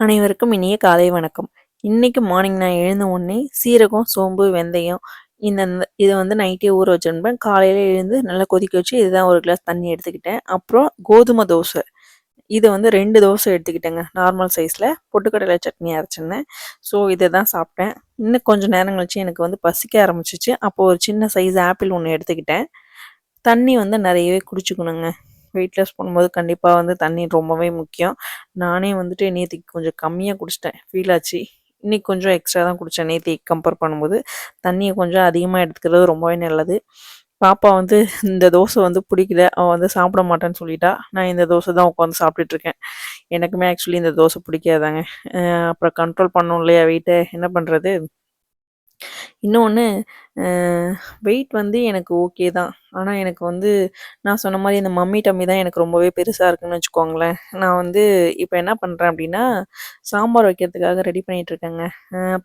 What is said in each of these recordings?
அனைவருக்கும் இனிய காலை வணக்கம். இன்னைக்கு மார்னிங் நான் எழுந்த உடனே சீரகம் சோம்பு வெந்தயம் இந்த இதை வந்து நைட்டே ஊற வச்சிருப்பேன். காலையில் எழுந்து நல்லா கொதிக்க வச்சு இதுதான் ஒரு கிளாஸ் தண்ணி எடுத்துக்கிட்டேன். அப்புறம் கோதுமை தோசை. இதை வந்து ரெண்டு தோசை எடுத்துக்கிட்டேங்க. நார்மல் சைஸில் பொட்டுக்கடலை சட்னி அரைச்சிருந்தேன். ஸோ இதை தான் சாப்பிட்டேன். இன்னும் கொஞ்சம் நேரம் கழிச்சு எனக்கு வந்து பசிக்க ஆரம்பிச்சிச்சு. அப்போ ஒரு சின்ன சைஸ் ஆப்பிள் ஒன்று எடுத்துக்கிட்டேன். தண்ணி வந்து நிறையவே குடிச்சுக்கணுங்க. வெயிட் லாஸ் பண்ணும்போது கண்டிப்பாக வந்து தண்ணி ரொம்பவே முக்கியம். நானே வந்துட்டு நேற்றுக்கு கொஞ்சம் கம்மியாக குடிச்சிட்டேன். ஃபீல் ஆச்சு. இன்னைக்கு கொஞ்சம் எக்ஸ்ட்ரா தான் குடித்தேன் நேற்று கம்பேர் பண்ணும்போது. தண்ணியை கொஞ்சம் அதிகமாக எடுத்துக்கிறது ரொம்பவே நல்லது. பாப்பா வந்து இந்த தோசை வந்து பிடிக்கல அவன் வந்து சாப்பிட மாட்டேன்னு சொல்லிட்டா. நான் இந்த தோசை தான் உட்காந்து சாப்பிட்டுட்டு இருக்கேன். எனக்குமே ஆக்சுவலி இந்த தோசை பிடிக்காதாங்க. அப்புறம் கண்ட்ரோல் பண்ணோம் இல்லையா வெயிட்டை என்ன பண்ணுறது இன்னொன்று வெயிட் வந்து எனக்கு ஓகே தான். ஆனால் எனக்கு வந்து நான் சொன்ன மாதிரி இந்த மம்மி டம்மி தான் எனக்கு ரொம்பவே பெருசாக இருக்குன்னு வச்சுக்கோங்களேன். நான் வந்து இப்போ என்ன பண்ணுறேன் அப்படின்னா சாம்பார் வைக்கிறதுக்காக ரெடி பண்ணிகிட்ருக்கேங்க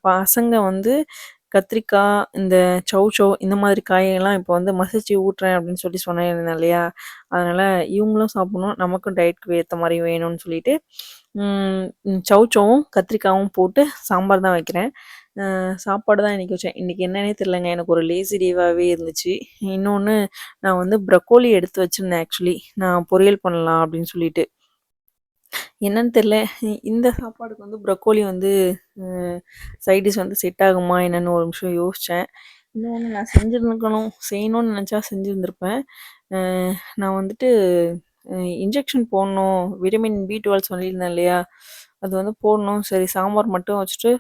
பசங்க வந்து கத்திரிக்காய் இந்த சௌ சௌ இந்த மாதிரி காயெல்லாம் இப்போ வந்து மசிச்சு ஊட்டுறேன் அப்படின்னு சொல்லி சொன்னேன் இல்லையா? அதனால் இவங்களும் சாப்பிடணும் நமக்கும் டயட்க்கு ஏற்ற மாதிரி வேணும்னு சொல்லிட்டு ம், சௌ சௌவும் கத்திரிக்காயும் போட்டு சாம்பார் தான் வைக்கிறேன். சாப்பாடு தான் இன்றைக்கி வச்சேன். இன்றைக்கி என்னன்னே தெரிலங்க எனக்கு ஒரு லேசி டேவாகவே இருந்துச்சு. இன்னொன்று நான் வந்து ப்ரக்கோலி எடுத்து வச்சுருந்தேன் ஆக்சுவலி நான் பொரியல் பண்ணலாம் அப்படின்னு சொல்லிட்டு. என்னன்னு தெரில இந்த சாப்பாடுக்கு வந்து ப்ரக்கோலி வந்து சைடிஷ் வந்து செட் ஆகுமா என்னன்னு ஒரு நிமிஷம் யோசித்தேன் இன்னொன்று நான் செஞ்சுருந்துக்கணும் செய்யணும்னு நினச்சா செஞ்சுருந்துருப்பேன். நான் வந்துட்டு இன்ஜெக்ஷன் போடணும். விட்டமின் பி டுவெல் சொல்லியிருந்தேன் இல்லையா? அது வந்து போடணும். சரி சாம்பார் மட்டும் வச்சுட்டு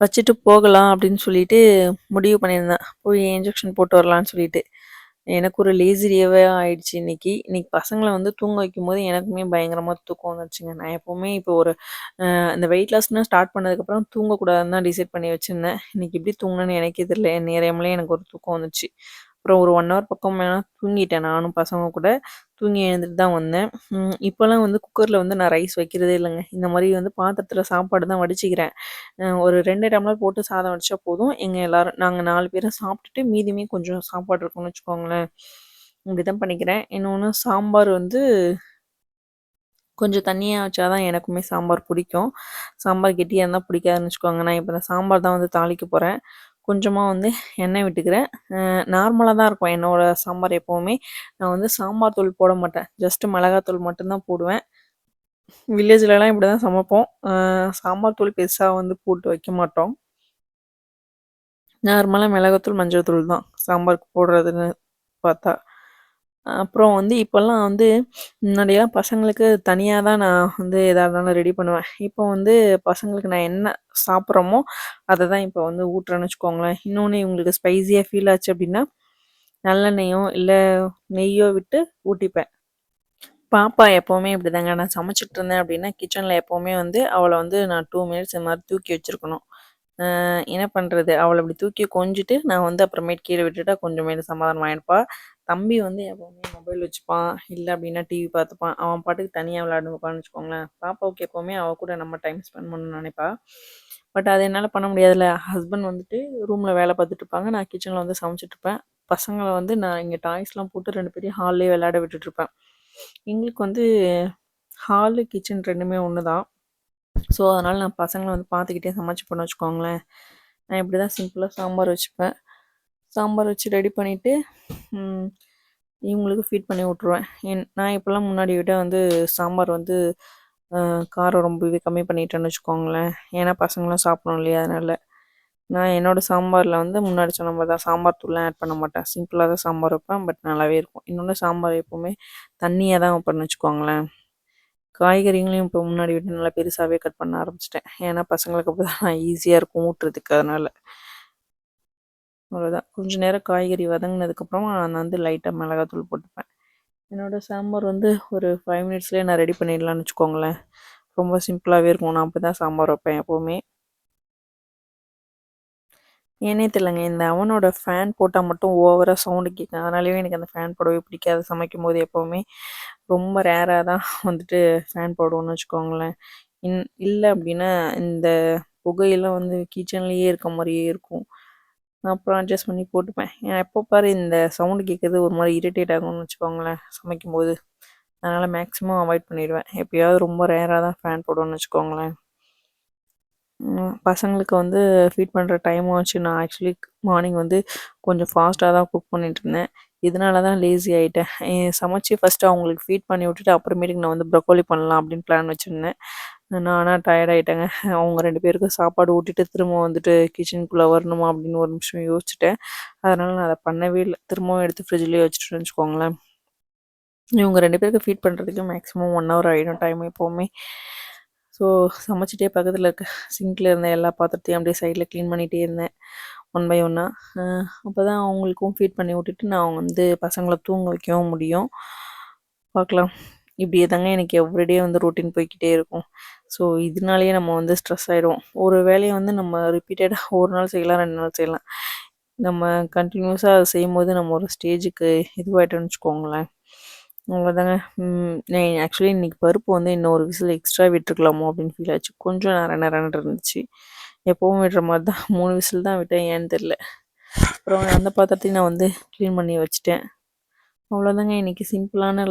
வச்சுட்டு போகலாம் அப்படின்னு சொல்லிட்டு முடிவு பண்ணியிருந்தேன். போய் இன்ஜெக்ஷன் போட்டு வரலான்னு சொல்லிட்டு. எனக்கு ஒரு லேசி ஆயிடுச்சு இன்னைக்கு. இன்னைக்கு பசங்களை வந்து தூங்க வைக்கும் போது எனக்குமே பயங்கரமாக தூக்கம் வந்துருச்சுங்க. நான் எப்போவுமே இப்போ ஒரு இந்த வெயிட் லாஸ்னா ஸ்டார்ட் பண்ணதுக்கப்புறம் தூங்கக்கூடாதுன்னு தான் டிசைட் பண்ணி வச்சுருந்தேன். இன்னைக்கு எப்படி தூங்கணும்னு எனக்கே தெரியல. என் எனக்கு ஒரு தூக்கம் வந்துச்சு. அப்புறம் ஒரு ஒன் ஹவர் பக்கம் வேணால் தூங்கிட்டேன். நானும் பசங்க கூட தூங்கி எழுந்துட்டு தான் வந்தேன். இப்போல்லாம் வந்து குக்கரில் வந்து நான் ரைஸ் வைக்கிறதே இல்லைங்க. இந்த மாதிரி வந்து பாத்திரத்தில் சாப்பாடு தான் வடிச்சிக்கிறேன். ஒரு ரெண்டு டம்ளர் போட்டு சாதம் வடித்தா போதும். எங்கள் எல்லோரும் நாங்கள் நாலு பேரும் சாப்பிட்டுட்டு மீதியுமே கொஞ்சம் சாப்பாடு இருக்கும்னு வச்சுக்கோங்களேன். இப்படி தான் பண்ணிக்கிறேன். இன்னொன்று சாம்பார் வந்து கொஞ்சம் தண்ணியாக வச்சா தான் எனக்குமே சாம்பார் பிடிக்கும். சாம்பார் கெட்டியாக இருந்தால் பிடிக்காதுன்னு வச்சுக்கோங்க. நான் இப்போ இந்த சாம்பார் தான் வந்து தாளிக்க போகிறேன் கொஞ்சமாக வந்து எண்ணெய் விட்டுக்கிறேன். நார்மலாக தான் இருக்கும் என்னோட சாம்பார் எப்போவுமே. நான் வந்து சாம்பார் தூள் போட மாட்டேன். ஜஸ்ட்டு மிளகாத்தூள் மட்டும்தான் போடுவேன். வில்லேஜ்லலாம் இப்படி தான் சமைப்போம். சாம்பார் தூள் பெருசாக வந்து போட்டு வைக்க மாட்டோம். நார்மலாக மிளகாத்தூள் மஞ்சள் தூள் தான். சாம்பாருக்கு போடுறதுன்னு பார்த்தா. அப்புறம் வந்து இப்போல்லாம் வந்து முன்னாடியெல்லாம் பசங்களுக்கு தனியாக தான் நான் வந்து எதாக இருந்தாலும் ரெடி பண்ணுவேன். இப்போ வந்து பசங்களுக்கு நான் என்ன சாப்பிட்றோமோ அதை தான் இப்போ வந்து ஊட்டுறேன்னு வச்சுக்கோங்களேன். இன்னொன்று இவங்களுக்கு ஸ்பைஸியாக ஃபீல் ஆச்சு அப்படின்னா நல்லெண்ணெயோ இல்லை நெய்யோ விட்டு ஊட்டிப்பேன். பாப்பா எப்போவுமே இப்படிதாங்க. நான் சமைச்சிட்டு இருந்தேன் அப்படின்னா கிச்சனில் எப்போவுமே வந்து அவளை வந்து நான் டூ மினிட்ஸ் இந்த மாதிரி தூக்கி வச்சுருக்கணும். என்ன பண்ணுறது அவளை அப்படி தூக்கி கொஞ்சிட்டு நான் வந்து அப்புறமேட்டு கீழே விட்டுட்டா கொஞ்சமேட்டு சமாதானம் ஆயிடுப்பா. தம்பி வந்து எப்போவுமே மொபைல் வச்சுப்பான். இல்லை அப்படின்னா டிவி பார்த்துப்பான். அவன் பாட்டுக்கு தனியாக விளையாடுவான்னு வச்சுக்கோங்களேன். பாப்பாவுக்கு எப்போவுமே அவள் கூட நம்ம டைம் ஸ்பெண்ட் பண்ணணும்னு நினைப்பா. பட் அது என்னால் பண்ண முடியாதுல்ல. ஹஸ்பண்ட் வந்துட்டு ரூமில் வேலை பார்த்துட்டு இருப்பாங்க. நான் கிச்சனில் வந்து சமைச்சிட்ருப்பேன் பசங்களை வந்து நான் இங்கே டாய்ஸ்லாம் போட்டு ரெண்டு பேரையும் ஹால்லேயே விளையாட விட்டுட்டு இருப்பேன். எங்களுக்கு வந்து ஹாலு கிச்சன் ரெண்டுமே ஒன்று தான் ஸோ அதனால் நான் பசங்களை வந்து பார்த்துக்கிட்டே சமைச்சிப்பேன்னு வச்சுக்கோங்களேன். நான் இப்படி தான் சிம்பிளாக சாம்பார் வச்சுப்பேன். சாம்பார் வச்சு ரெடி பண்ணிவிட்டு இவங்களுக்கு ஃபீட் பண்ணி விட்ருவேன் என் நான் இப்போல்லாம் முன்னாடி விட வந்து சாம்பார் வந்து காரம் ரொம்பவே கம்மி பண்ணிட்டேன்னு வச்சுக்கோங்களேன். ஏன்னா பசங்களாம் சாப்பிடணும் இல்லையா அதனால். நான் என்னோடய சாம்பாரில் வந்து முன்னாடி சொன்ன மாதிரி தான் சாம்பார் தூள்லாம் ஆட் பண்ண மாட்டேன். சிம்பிளாக தான் சாம்பார் வைப்பேன் பட் நல்லாவே இருக்கும். இன்னொன்று சாம்பார் எப்போவுமே தண்ணியாக தான் வைப்பேன்னு வச்சுக்கோங்களேன். காய்கறிகளையும் இப்போ முன்னாடி விட நல்லா பெருசாகவே கட் பண்ண ஆரம்பிச்சிட்டேன். ஏன்னா பசங்களுக்கு அப்போ தான் ஈஸியாக இருக்கும் ஊட்டுறதுக்கு அதனால். அவ்வளோதான் கொஞ்ச நேரம் காய்கறி வதங்கினதுக்கப்புறமா நான் வந்து லைட்டாக மிளகாத்தூள் போட்டுப்பேன். என்னோட சாம்பார் வந்து ஒரு ஃபைவ் மினிட்ஸ்லேயே நான் ரெடி பண்ணிடலாம்னு வச்சுக்கோங்களேன். ரொம்ப சிம்பிளாகவே இருக்கும். நான் அப்படி தான் சாம்பார் வைப்பேன் எப்போவுமே. ஏனே தெரியலங்க. இந்த அவனோட ஃபேன் போட்டால் மட்டும் ஓவராக சவுண்டு கேட்கும் அதனாலேயே எனக்கு அந்த ஃபேன் போடவே பிடிக்காது. சமைக்கும் போது எப்போவுமே ரொம்ப ரேராக தான் வந்துட்டு ஃபேன் போடுவோம்னு வச்சுக்கோங்களேன். இன் இல்லை அப்படின்னா இந்த புகையெல்லாம் வந்து கிச்சன்லேயே இருக்க மாதிரியே இருக்கும். அப்புறம் அட்ஜஸ்ட் பண்ணி போட்டுப்பேன். ஏன் எப்போ பாரு இந்த சவுண்டு கேட்குறது ஒரு மாதிரி இரிட்டேட் ஆகும்னு வச்சுக்கோங்களேன் சமைக்கும்போது. அதனால் மேக்ஸிமம் அவாய்ட் பண்ணிடுவேன். எப்பயாவது ரொம்ப ரேராக தான் ஃபேன் போடுவேன்னு வச்சுக்கோங்களேன். பசங்களுக்கு வந்து ஃபீட் பண்ணுற டைமும் ஆச்சு. நான் ஆக்சுவலி மார்னிங் வந்து கொஞ்சம் ஃபாஸ்ட்டாக தான் குக் பண்ணிட்டு இருந்தேன். இதனால தான் லேசி ஆகிட்டேன் சமைச்சு ஃபஸ்ட்டு அவங்களுக்கு ஃபீட் பண்ணி விட்டுட்டு அப்புறமேட்டுக்கு நான் வந்து ப்ரொக்கோலி பண்ணலாம் அப்படின்னு பிளான் வச்சுருந்தேன். நானாக டயர்ட் ஆகிட்டேங்க அவங்க ரெண்டு பேருக்கும் சாப்பாடு ஊட்டிட்டு திரும்ப வந்துட்டு கிச்சனுக்குள்ளே வரணுமா அப்படின்னு ஒரு நிமிஷம் யோசிச்சுட்டேன். அதனால் நான் அதை பண்ணவே இல்லை. திரும்பவும் எடுத்து ஃப்ரிட்ஜ்லேயே வச்சுட்டு வச்சுக்கோங்களேன். இவங்க ரெண்டு பேருக்கு ஃபீட் பண்ணுறதுக்கு மேக்ஸிமம் ஒன் ஹவர் ஆகிடும் டைம் எப்போவுமே. ஸோ சமைச்சிட்டே பக்கத்தில் இருக்க சிங்கில் இருந்த எல்லா பாத்திரத்தையும் அப்படியே சைடில் க்ளீன் பண்ணிகிட்டே இருந்தேன். ஒன் பை ஒன்னாக அப்போ தான் அவங்களுக்கும் ஃபீட் பண்ணி விட்டுட்டு நான் வந்து பசங்களை தூங்க வைக்கவும் முடியும். பார்க்கலாம். இப்படியே தாங்க எனக்கு எவ்ரிடே வந்து ரொட்டீன் போய்க்கிட்டே இருக்கும். ஸோ இதனாலேயே நம்ம வந்து ஸ்ட்ரெஸ் ஆகிடுவோம் ஒரு வேலையை வந்து நம்ம ரிப்பீட்டடாக ஒரு நாள் செய்யலாம் ரெண்டு நாள் செய்யலாம். நம்ம கண்டினியூஸாக அதை செய்யும்போது நம்ம ஒரு ஸ்டேஜுக்கு இதுவாகிட்டோம்னு வச்சுக்கோங்களேன். அவ்வளோதாங்க ஆக்சுவலி இன்றைக்கி பருப்பு வந்து இன்னொரு விசில் எக்ஸ்ட்ரா விட்டுருக்கலாமோ அப்படின்னு ஃபீல் ஆச்சு. கொஞ்சம் நேரம் நேரம் இருந்துச்சு. எப்போவும் விடுற மாதிரி தான் மூணு விசில் தான் விட்டேன் ஏன்னு தெரில அப்புறம் அந்த பாத்திரத்தையும் நான் வந்து க்ளீன் பண்ணி வச்சுட்டேன். அவ்வளோதாங்க இன்றைக்கி சிம்பிளான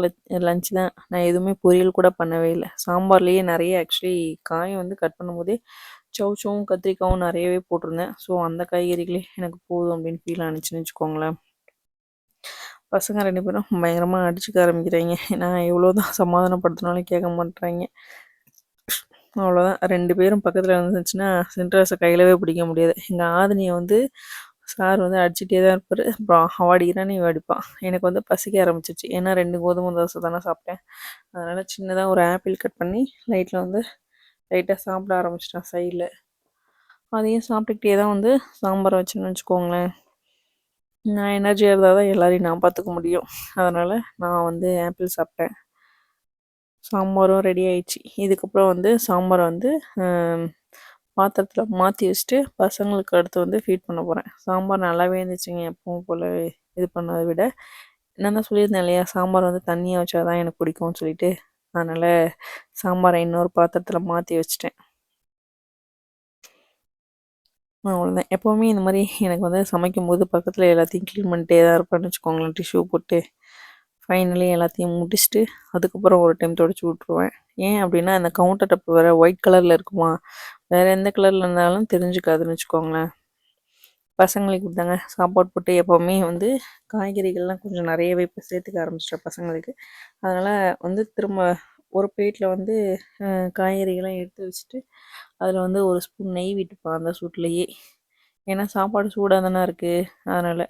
லஞ்ச் தான். நான் எதுவுமே பொரியல் கூட பண்ணவே இல்லை. சாம்பார்லேயே நிறைய ஆக்சுவலி காயை வந்து கட் பண்ணும்போதே சவுச்சவும் கத்திரிக்காயும் நிறையவே போட்டிருந்தேன். ஸோ அந்த காய்கறிகளே எனக்கு போதும் அப்படின்னு ஃபீல் ஆனிச்சுன்னு வச்சுக்கோங்களேன். பசங்க ரெண்டு பேரும் பயங்கரமாக அடிச்சுக்க ஆரம்பிக்கிறாங்க. நான் எவ்வளோ தான் சமாதானப்படுத்தினாலும் கேட்க மாட்டேறாங்க அவ்வளோதான் ரெண்டு பேரும் பக்கத்தில் இருந்துச்சுன்னா சென்ட்ராஸை கையிலவே பிடிக்க முடியாது. எங்கள் ஆதினியை வந்து சார் வந்து அடிச்சுட்டே தான் இருப்பார். அப்புறம் அவாடிக்கிறான்னு இவ அடிப்பான். எனக்கு வந்து பசிக்க ஆரம்பிச்சிச்சு ஏன்னா ரெண்டு கோதுமை தோசை தானே சாப்பிட்டேன். அதனால் சின்னதாக ஒரு ஆப்பிள் கட் பண்ணி லைட்டில் வந்து லைட்டாக சாப்பிட ஆரம்பிச்சிட்டேன் சைடில். அதையும் சாப்பிட்டுக்கிட்டே தான் வந்து சாம்பார் வச்சுன்னு வச்சுக்கோங்களேன். நான் எனர்ஜியாக இருந்தால் தான் எல்லாரையும் நான் பார்த்துக்க முடியும். அதனால் நான் வந்து ஆப்பிள் சாப்பிட்டேன். சாம்பாரும் ரெடி ஆயிடுச்சு. இதுக்கப்புறம் வந்து சாம்பார் வந்து பாத்திரத்தில் மாற்றி வச்சுட்டு பசங்களுக்கு அடுத்து வந்து ஃபீட் பண்ண போகிறேன் சாம்பார் நல்லாவே இருந்துச்சுங்க எப்பவும் போல் இது பண்ணதை விட நான் தான் சொல்லியிருந்தேன் இல்லையா? சாம்பார் வந்து தண்ணியாக வச்சா தான் எனக்கு பிடிக்கும்னு சொல்லிட்டு. அதனால் சாம்பாரை இன்னொரு பாத்திரத்தில் மாற்றி வச்சுட்டேன். அவ்வளோதான் எப்போவுமே இந்த மாதிரி எனக்கு வந்து சமைக்கும்போது பக்கத்தில் எல்லாத்தையும் க்ளீன் பண்ணிட்டே தான் இருப்பேன்னு வச்சுக்கோங்களேன். டிஷ்யூ போட்டு ஃபைனலி எல்லாத்தையும் முடிச்சுட்டு அதுக்கப்புறம் ஒரு டைம் தொடச்சி விட்ருவேன் ஏன் அப்படின்னா அந்த கவுண்டர் டப் வேறு ஒயிட் கலரில் இருக்குமா? வேறு எந்த கலரில் இருந்தாலும் தெரிஞ்சுக்காதுன்னு வச்சுக்கோங்களேன். பசங்களுக்கு கொடுத்தாங்க. சாப்பாடு போட்டு எப்போவுமே வந்து காய்கறிகள்லாம் கொஞ்சம் நிறையவே இப்போ சேர்த்துக்க ஆரம்பிச்சிட்டேன் பசங்களுக்கு. அதனால் வந்து திரும்ப ஒரு பிளேட்டில் வந்து காய்கறிகள்லாம் எடுத்து வச்சுட்டு அதில் வந்து ஒரு ஸ்பூன் நெய் விட்டுப்பான் அந்த சூட்லேயே ஏன்னா சாப்பாடு சூடாக தானே இருக்குது அதனால்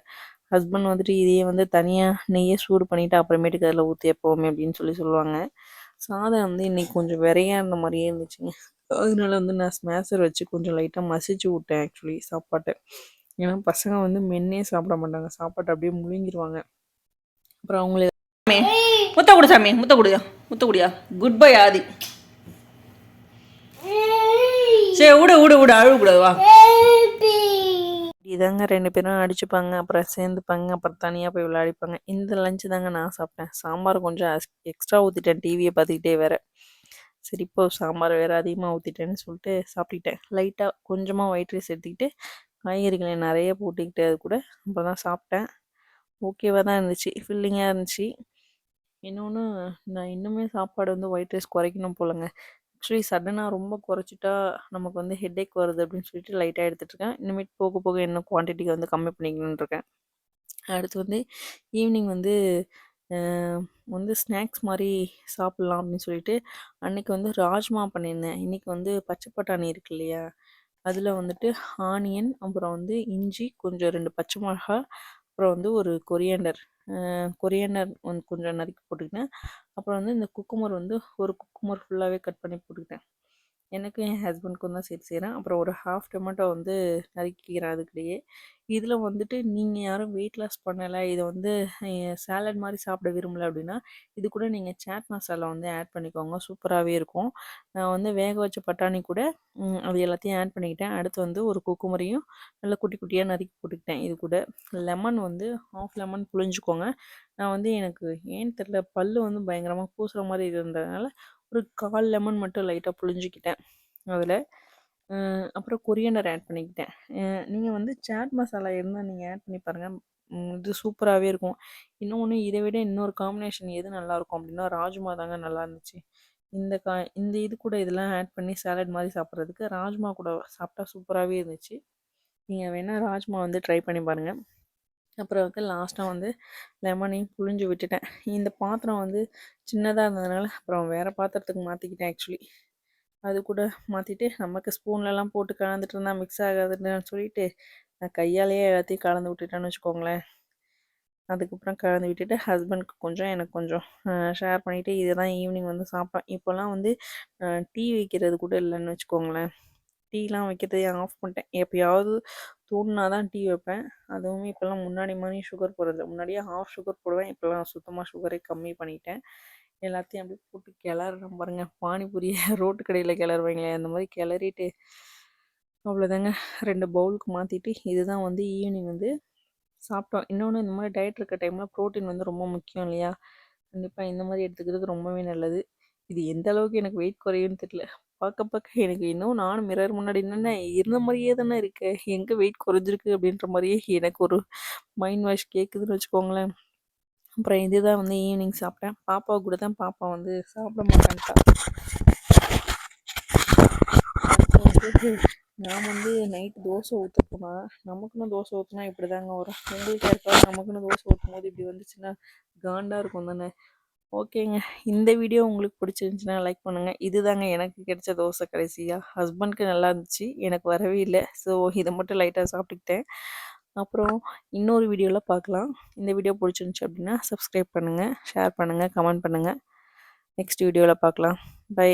ஹஸ்பண்ட் வந்துட்டு இதையே வந்து தனியாக நெய்யை சூடு பண்ணிவிட்டு அப்புறமேட்டுக்கு அதில் ஊற்றி எப்போவுமே அப்படின்னு சொல்லி சொல்லுவாங்க. சாதம் வந்து இன்றைக்கி கொஞ்சம் விரையாக இருந்த மாதிரியே இருந்துச்சுங்க. அதனால வந்து நான் ஸ்மேஷர் வச்சு கொஞ்சம் லைட்டாக மசிச்சு விட்டேன் ஆக்சுவலி சாப்பாட்டை. ஏன்னா பசங்க வந்து மென்னே சாப்பிட மாட்டாங்க. சாப்பாட்டை அப்படியே முழுங்கிடுவாங்க அப்புறம் அவங்களே முத்த கொடு சாமி முத்த கொடுயா முத்த குடியா. Goodbye Adhi. சரி விடு விடு விடு அழுகக்கூடாது வா. இதாங்க ரெண்டு பேரும் அடிச்சுப்பாங்க அப்புறம் சேர்ந்துப்பாங்க அப்புறம் தனியாக போய் விளையாடிப்பாங்க. இந்த லஞ்சு தாங்க நான் சாப்பிட்டேன். சாம்பார் கொஞ்சம் எக்ஸ்ட்ரா ஊற்றிட்டேன் டிவியை பார்த்துக்கிட்டே வேற. சரி இப்போ சாம்பார் வேறு அதிகமாக ஊற்றிட்டேன்னு சொல்லிட்டு சாப்பிட்டுக்கிட்டேன். லைட்டாக கொஞ்சமாக ஒயிட் ரைஸ் எடுத்துக்கிட்டு காய்கறிகளை நிறைய போட்டுக்கிட்டு அது கூட அப்போ தான் சாப்பிட்டேன். ஓகேவாக தான் இருந்துச்சு. ஃபில்லிங்காக இருந்துச்சு. இன்னொன்று நான் இன்னுமே சாப்பாடு வந்து ஒயிட் ரைஸ் குறைக்கணும் போலங்க. ஆக்சுவலி சடனாக ரொம்ப குறைச்சிட்டா நமக்கு வந்து ஹெட்டேக் வருது அப்படின்னு சொல்லிட்டு லைட்டாக எடுத்துகிட்ருக்கேன் இனிமேட் போக போக இன்னும் குவான்டிட்டியை வந்து கம்மி பண்ணிக்கணுன்னு இருக்கேன் அடுத்து வந்து ஈவினிங் வந்து வந்து ஸ்நாக்ஸ் மாதிரி சாப்பிட்லாம் அப்படின்னு சொல்லிட்டு அன்றைக்கி வந்து ராஜ்மா பண்ணியிருந்தேன். இன்றைக்கி வந்து பச்சை பட்டாணி இருக்கு இல்லையா? அதில் வந்துட்டு ஆனியன் அப்புறம் வந்து இஞ்சி கொஞ்சம் ரெண்டு பச்சை மிளகா அப்புறம் வந்து ஒரு கொரியண்டர் கொரியனர் வந்து கொஞ்சம் நறுக்கி போட்டுக்கிட்டேன். அப்புறம் வந்து இந்த குக்குமர் வந்து ஒரு குக்குமர் ஃபுல்லாகவே கட் பண்ணி போட்டுக்கிட்டேன். எனக்கும் என் ஹஸ்பண்ட்க்கும் தான் சேர்த்து செய்கிறேன் அப்புறம் ஒரு ஹாஃப் டொமேட்டோ வந்து நறுக்கிக்கிறேன் அதுக்கிடையே. இதில் வந்துட்டு நீங்கள் யாரும் வெயிட் லாஸ் பண்ணலை. இதை வந்து சாலட் மாதிரி சாப்பிட விரும்பல அப்படின்னா இது கூட நீங்கள் சாட் மசாலா வந்து ஆட் பண்ணிக்கோங்க. சூப்பராகவே இருக்கும். நான் வந்து வேக வச்ச பட்டாணி கூட அது எல்லாத்தையும் ஆட் பண்ணிக்கிட்டேன். அடுத்து வந்து ஒரு குக்குமரையும் நல்லா குட்டி குட்டியாக நறுக்கி போட்டுக்கிட்டேன் இது கூட. லெமன் வந்து ஆஃப் லெமன் புழிஞ்சுக்கோங்க. நான் வந்து எனக்கு ஏன்னு தெரில பல் வந்து பயங்கரமாக பூசுகிற மாதிரி இருந்ததுனால ஒரு கால் லெமன் மட்டும் லைட்டாக புழிஞ்சிக்கிட்டேன் அதில். அப்புறம் கொரியண்டர் ஆட் பண்ணிக்கிட்டேன். நீங்கள் வந்து சாட் மசாலா இருந்தால் நீங்கள் ஆட் பண்ணி பாருங்கள் இது சூப்பராகவே இருக்கும். இன்னொன்று இதை விட இன்னொரு காம்பினேஷன் எது நல்லாயிருக்கும் அப்படின்னா ராஜ்மா தாங்க நல்லா இருந்துச்சு இந்த கா இந்த இது கூட இதெல்லாம் ஆட் பண்ணி சாலட் மாதிரி சாப்பிட்றதுக்கு ராஜ்மா கூட சாப்பிட்டா சூப்பராகவே இருந்துச்சு. நீங்கள் வேணால் ராஜ்மா வந்து ட்ரை பண்ணி பாருங்கள் அப்புறம் வந்து லாஸ்ட்டாக வந்து லெமனையும் புழிஞ்சு விட்டுட்டேன். இந்த பாத்திரம் வந்து சின்னதாக இருந்ததுனால அப்புறம் வேறு பாத்திரத்துக்கு மாற்றிக்கிட்டேன் ஆக்சுவலி அது கூட மாற்றிட்டு நமக்கு ஸ்பூன்லலாம் போட்டு கலந்துட்டு இருந்தால் மிக்ஸ் ஆகாதுன்னு சொல்லிட்டு நான் கையாலேயே எல்லாத்தையும் கலந்து விட்டுட்டேன்னு வச்சுக்கோங்களேன். அதுக்கப்புறம் கலந்து விட்டுட்டு ஹஸ்பண்ட்க்கு கொஞ்சம் எனக்கு கொஞ்சம் ஷேர் பண்ணிவிட்டு இதை தான் ஈவினிங் வந்து சாப்பிட்டேன். இப்போல்லாம் வந்து டீ வைக்கிறது கூட இல்லைன்னு வச்சுக்கோங்களேன். டீலாம் வைக்கிறதே ஆஃப் பண்ணிட்டேன். எப்பயாவது தூண்டினா தான் டீ வைப்பேன். அதுவுமே இப்போல்லாம் முன்னாடி மாதிரி சுகர் போடுறது முன்னாடியே ஹாஃப் சுகர் போடுவேன். இப்போல்லாம் சுத்தமாக சுகரே கம்மி பண்ணிட்டேன். எல்லாத்தையும் அப்படியே போட்டு கிளறேன் பாருங்கள் பானிபூரியை ரோட்டு கடையில் கிளறுவாங்களே அந்த மாதிரி கிளறிட்டு அவ்வளோதாங்க ரெண்டு பவுலுக்கு மாற்றிட்டு இதுதான் வந்து ஈவினிங் வந்து சாப்பிட்டோம். இன்னொன்று இந்த மாதிரி டயட் இருக்க டைமில் ப்ரோட்டீன் வந்து ரொம்ப முக்கியம் இல்லையா? கண்டிப்பாக இந்த மாதிரி எடுத்துக்கிறது ரொம்பவே நல்லது. இது எந்த அளவுக்கு எனக்கு வெயிட் குறையும்னு தெரியல. பார்க்க பார்க்க எனக்கு இன்னும் நானும் மிரர் முன்னாடி என்னென்ன இருந்த மாதிரியே தானே இருக்கு. எங்கே வெயிட் குறைஞ்சிருக்கு அப்படின்ற மாதிரியே எனக்கு ஒரு மைண்ட் வாஷ் கேட்குதுன்னு வச்சுக்கோங்களேன். அப்புறம் இதுதான் வந்து ஈவினிங் சாப்பிட்டேன். பாப்பா கூட தான் பாப்பா வந்து சாப்பிட மாட்டேன்ட்டா. நான் வந்து நைட்டு தோசை ஊற்ற போனால் நமக்குன்னு தோசை ஊற்றினா இப்படி தாங்க வரும் உங்களுக்கு யாருக்காவது நமக்குன்னு தோசை ஊற்றும் போது இப்படி வந்துச்சுன்னா காண்டாக இருக்கும் தானே. ஓகேங்க. இந்த வீடியோ உங்களுக்கு பிடிச்சிருந்துச்சுன்னா லைக் பண்ணுங்கள் இதுதாங்க எனக்கு கிடைச்ச தோசை கடைசியாக ஹஸ்பண்ட்க்கு நல்லா இருந்துச்சு. எனக்கு வரவே இல்லை. ஸோ இதை மட்டும் லைட்டாக சாப்பிட்டுக்கிட்டேன். அப்புறம் இன்னொரு வீடியோவில் பார்க்கலாம் இந்த வீடியோ பிடிச்சிருந்துச்சி அப்படின்னா சப்ஸ்கிரைப் பண்ணுங்கள் ஷேர் பண்ணுங்கள் கமெண்ட் பண்ணுங்கள் நெக்ஸ்ட் வீடியோவில் பார்க்கலாம் பை.